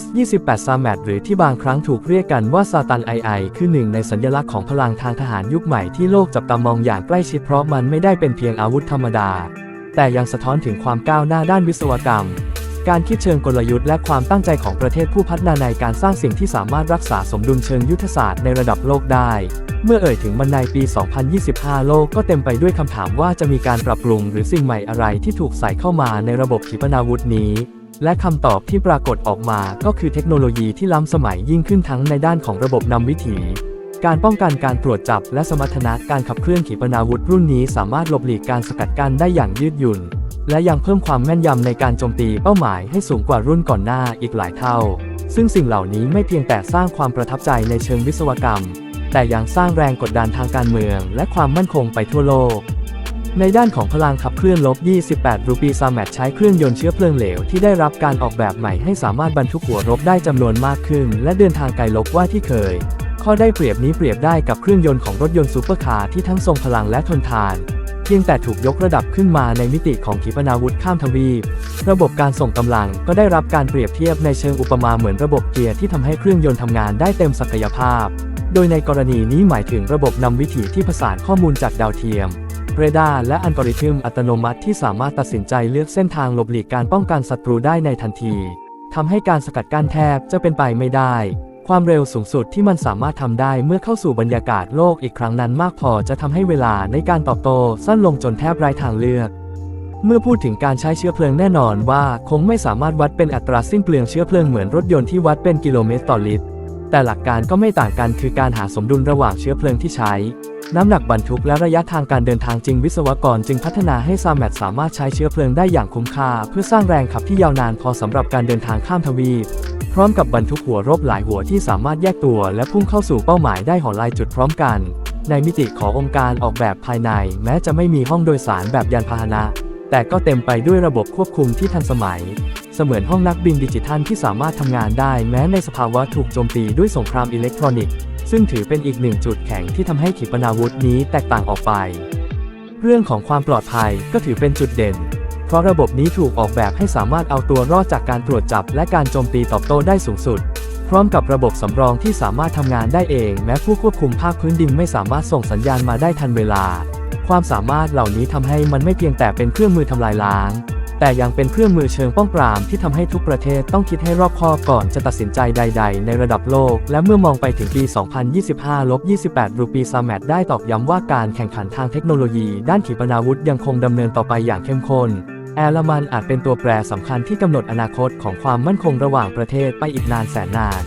S-28 s a m a t หรือที่บางครั้งถูกเรียกกันว่าซาตันไอไอคือหนึ่งในสัญลักษณ์ของพลังทางทหารยุคใหม่ที่โลกจับตามองอย่างใกล้ชิดเพราะมันไม่ได้เป็นเพียงอาวุธธรรมดา แต่ยังสะท้อนถึงความก้าวหน้าด้านวิศวกรรม การคิดเชิงกลยุทธ์และความตั้งใจของประเทศผู้พัฒนาในการสร้างสิ่งที่สามารถรักษาสมดุลเชิงยุทธศาสตร์ในระดับโลกได้เมื่อเอ่ยถึงมันในปี 2025 โลกก็เต็มไปด้วยคำถามว่าจะมีการปรับปรุงหรือสิ่งใหม่อะไรที่ถูกใส่เข้ามาในระบบขีปนาวุธนี้ และคำตอบที่ปรากฏออกมาก็คือเทคโนโลยีที่ล้ำสมัยยิ่งขึ้นทั้งในด้านของระบบนำวิถี การป้องกันการตรวจจับและสมรรถนะการขับเคลื่อนขีปนาวุธรุ่นนี้สามารถหลบหลีกการสกัดกั้นได้อย่างยืดหยุ่น และยังเพิ่มความแม่นยำในการโจมตีเป้าหมายให้สูงกว่ารุ่นก่อนหน้าอีกหลายเท่า ซึ่งสิ่งเหล่านี้ไม่เพียงแต่สร้างความประทับใจในเชิงวิศวกรรม แต่ยังสร้างแรงกดดันทางการเมือง และความมั่นคงไปทั่วโลก ในด้านของพลังขับเคลื่อนลบ 28 รูปีซาแมทใช้เครื่องยนต์เชื้อเพลิงเหลวที่ได้รับการออกแบบใหม่ให้สามารถบรรทุกหัวรบได้จำนวนมากขึ้น และเดินทางไกลลบว่าที่เคย ข้อได้เปรียบนี้เปรียบได้กับเครื่องยนต์ของรถยนต์ซูเปอร์คาร์ที่ทั้งทรงพลังและทนทาน เพียงแต่ถูกยกระดับขึ้นมาในมิติของขีปนาวุธข้ามทวีป ระบบการส่งกำลังก็ได้รับการเปรียบเทียบในเชิงอุปมาเหมือนระบบเกียร์ที่ทำให้เครื่องยนต์ทำงานได้เต็มศักยภาพ โดยในกรณีนี้หมายถึงระบบนำวิถีที่ผสานข้อมูลจากดาวเทียม เรดาร์และอัลกอริทึมอัตโนมัติที่สามารถตัดสินใจเลือกเส้นทางหลบหลีกการป้องกันศัตรูได้ในทันทีทำให้การสกัดกั้นแทบจะเป็นไปไม่ได้ ความเร็วสูงสุดที่มันสามารถทำได้เมื่อเข้าสู่บรรยากาศโลกอีกครั้งนั้นมากพอจะทำให้เวลาในการตอบโต้สั้นลงจนแทบไร้ทางเลือก เมื่อพูดถึงการใช้เชื้อเพลิงแน่นอนว่าคงไม่สามารถวัดเป็นอัตราสิ้นเปลืองเชื้อเพลิงเหมือนรถยนต์ที่วัดเป็นกิโลเมตรต่อลิตร แต่หลักการก็ไม่ต่างกันคือการหาสมดุลระหว่างเชื้อเพลิงที่ใช้ น้ำหนักบรรทุกและระยะทางการเดินทางจริงวิศวกรจึงพัฒนาให้ซาแมทสามารถใช้เชื้อเพลิงได้อย่างคุ้มค่า เพื่อสร้างแรงขับที่ยาวนานพอสำหรับการเดินทางข้ามทวีปพร้อมกับบรรทุกหัวรบหลายหัวที่สามารถแยกตัวและพุ่งเข้าสู่เป้าหมายได้หอลายจุดพร้อมกัน ในมิติขององค์การออกแบบภายใน แม้จะไม่มีห้องโดยสารแบบยานพาหนะ แต่ก็เต็มไปด้วยระบบควบคุมที่ทันสมัย เสมือนห้องนักบินดิจิทัลที่สามารถทำงานได้แม้ในสภาวะถูกโจมตีด้วยสงครามอิเล็กทรอนิกส์ ซึ่งถือเป็นอีกหนึ่งจุดแข็งที่ทำให้ขีปนาวุธนี้แตกต่างออกไป เรื่องของความปลอดภัยก็ถือเป็นจุดเด่น เพราะระบบนี้ถูกออกแบบให้สามารถเอาตัวรอดจากการตรวจจับและการโจมตีตอบโต้ได้สูงสุด พร้อมกับระบบสำรองที่สามารถทำงานได้เอง แม้ผู้ควบคุมภาคพื้นดินไม่สามารถส่งสัญญาณมาได้ทันเวลา ความสามารถเหล่านี้ทำให้มันไม่เพียงแต่เป็นเครื่องมือทำลายล้าง แต่ยังเป็นเครื่องมือเชิงป้องปรามที่ทำให้ทุกประเทศต้องคิดให้รอบคอบก่อนจะตัดสินใจใด ๆ ในระดับโลก และเมื่อมองไปถึงปี 2025-28 รูปีซาแมทได้ตอกย้ำว่าการแข่งขันทางเทคโนโลยี ด้านขีปนาวุธยังคงดำเนินต่อไปอย่างเข้มข้นแอลมันอาจเป็นตัวแปรสำคัญที่กำหนดอนาคตของความมั่นคงระหว่างประเทศไปอีกนานแสนนาน